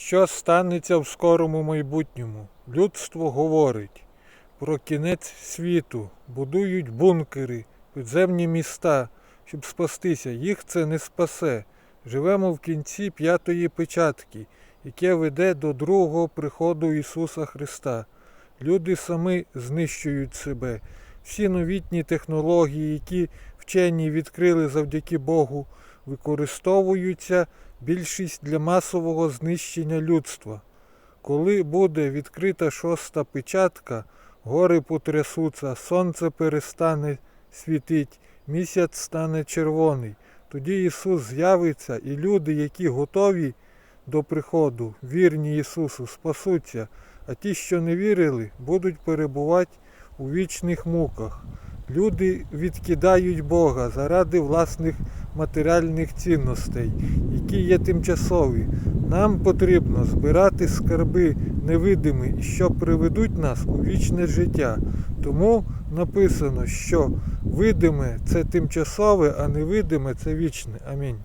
Що станеться в скорому майбутньому? Людство говорить про кінець світу, будують бункери, підземні міста, щоб спастися. Їх це не спасе. Живемо в кінці п'ятої печатки, яке веде до другого приходу Ісуса Христа. Люди самі знищують себе. Всі новітні технології, які вчені відкрили завдяки Богу, використовуються більшість для масового знищення людства. Коли буде відкрита шоста печатка, гори потрясуться, сонце перестане світить, місяць стане червоний. Тоді Ісус з'явиться, і люди, які готові до приходу, вірні Ісусу, спасуться, а ті, що не вірили, будуть перебувати у вічних муках. Люди відкидають Бога заради власних матеріальних цінностей, які є тимчасові. Нам потрібно збирати скарби невидимі, що приведуть нас у вічне життя. Тому написано, що видиме це тимчасове, а невидиме це вічне. Амінь.